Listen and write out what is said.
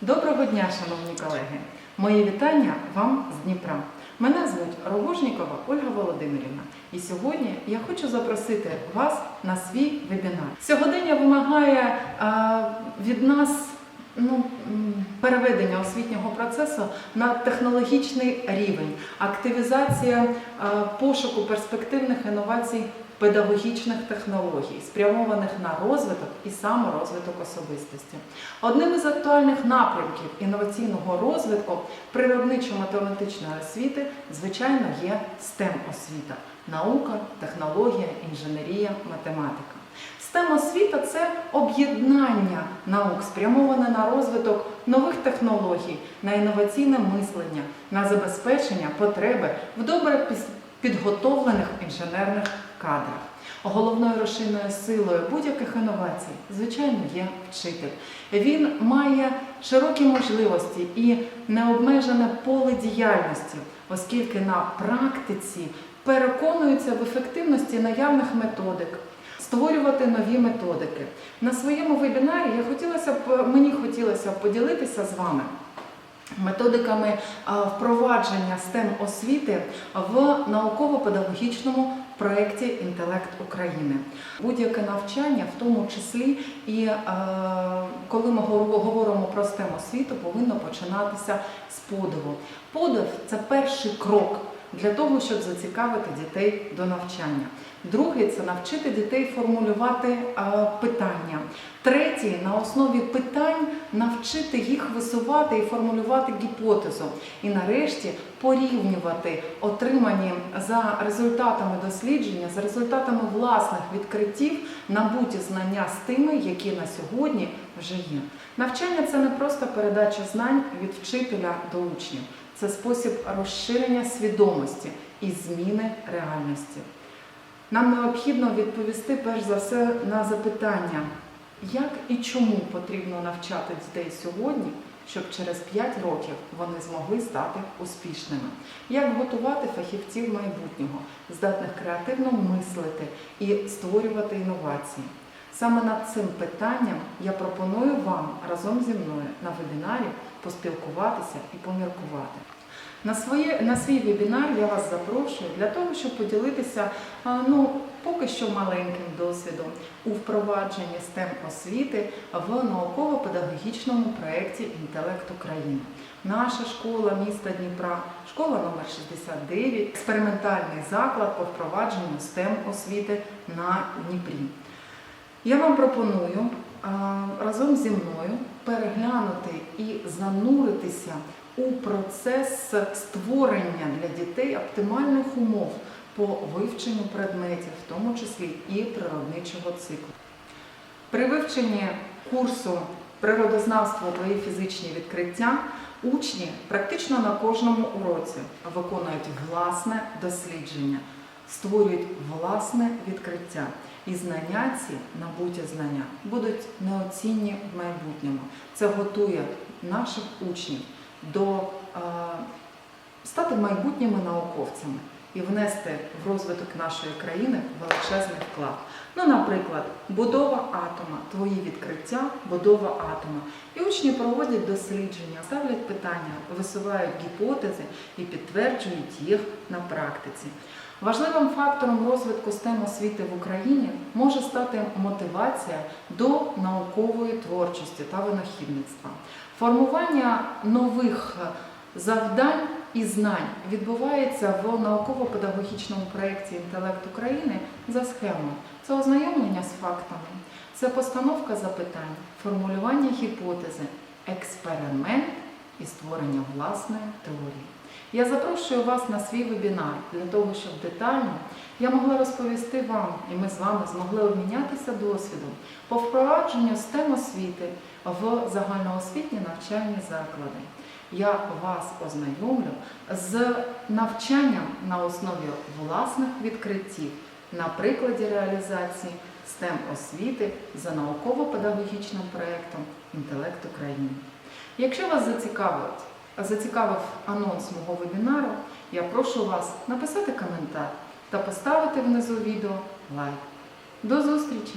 Доброго дня, шановні колеги! Мої вітання вам з Дніпра. Мене звуть Рогожнікова Ольга Володимирівна. І сьогодні я хочу запросити вас на свій вебінар. Сьогодення вимагає а, від нас ну, переведення освітнього процесу на технологічний рівень, активізація а, пошуку перспективних інновацій педагогічних технологій, спрямованих на розвиток і саморозвиток особистості. Одним із актуальних напрямків інноваційного розвитку природничо-математичної освіти, звичайно, є STEM освіта наука, технологія, інженерія, математика. STEM освіта це об'єднання наук, спрямоване на розвиток нових технологій, на інноваційне мислення, на забезпечення потреби в добре підготовлених інженерних кадрах. Головною рушійною силою будь-яких інновацій, звичайно, є вчитель. Він має широкі можливості і необмежене поле діяльності, оскільки на практиці переконується в ефективності наявних методик, створювати нові методики. На своєму вебінарі я хотілося б, мені хотілося б поділитися з вами методиками впровадження STEM освіти в науково-педагогічному проєкті Інтелект України. Будь-яке навчання, в тому числі і е, коли ми говор- говоримо про STEM освіту, повинно починатися з подиву. Подив це перший крок для того, щоб зацікавити дітей до навчання. Другий це навчити дітей формулювати е, питання. Третій на основі питань навчити їх висувати і формулювати гіпотезу. І нарешті порівнювати отримані за результатами дослідження, за результатами власних відкриттів набуті знання з тими, які на сьогодні вже є. Навчання це не просто передача знань від вчителя до учнів, це спосіб розширення свідомості і зміни реальності. Нам необхідно відповісти перш за все на запитання, як і чому потрібно навчати дітей сьогодні, щоб через 5 років вони змогли стати успішними, як готувати фахівців майбутнього, здатних креативно мислити і створювати інновації. Саме над цим питанням я пропоную вам разом зі мною на вебінарі поспілкуватися і поміркувати. На, своє, на свій вебінар я вас запрошую для того, щоб поділитися ну, поки що маленьким досвідом у впровадженні STEM освіти в науково-педагогічному проєкті Інтелект України. Наша школа міста Дніпра, школа номер 69, експериментальний заклад по впровадженню STEM освіти на Дніпрі. Я вам пропоную разом зі мною переглянути і зануритися у процес створення для дітей оптимальних умов по вивченню предметів, в тому числі і природничого циклу. При вивченні курсу природознавство твої фізичні відкриття учні практично на кожному уроці виконують власне дослідження, створюють власне відкриття. І знання ці, набуті знання, будуть неоцінні в майбутньому. Це готує наших учнів до е, стати майбутніми науковцями і внести в розвиток нашої країни величезний вклад. Ну, наприклад, будова атома, твої відкриття, будова атома. І учні проводять дослідження, ставлять питання, висувають гіпотези і підтверджують їх на практиці. Важливим фактором розвитку STEM освіти в Україні може стати мотивація до наукової творчості та винахідництва. Формування нових завдань і знань відбувається в науково-педагогічному проєкті Інтелект України за схемою. Це ознайомлення з фактами, це постановка запитань, формулювання гіпотези, експеримент і створення власної теорії. Я запрошую вас на свій вебінар для того, щоб детально я могла розповісти вам, і ми з вами змогли обмінятися досвідом по впровадженню STEM освіти в загальноосвітні навчальні заклади. Я вас ознайомлю з навчанням на основі власних відкриттів на прикладі реалізації STEM освіти за науково-педагогічним проєктом Інтелект України. Якщо вас зацікавить, зацікавив анонс мого вебінару, я прошу вас написати коментар та поставити внизу відео лайк. До зустрічі!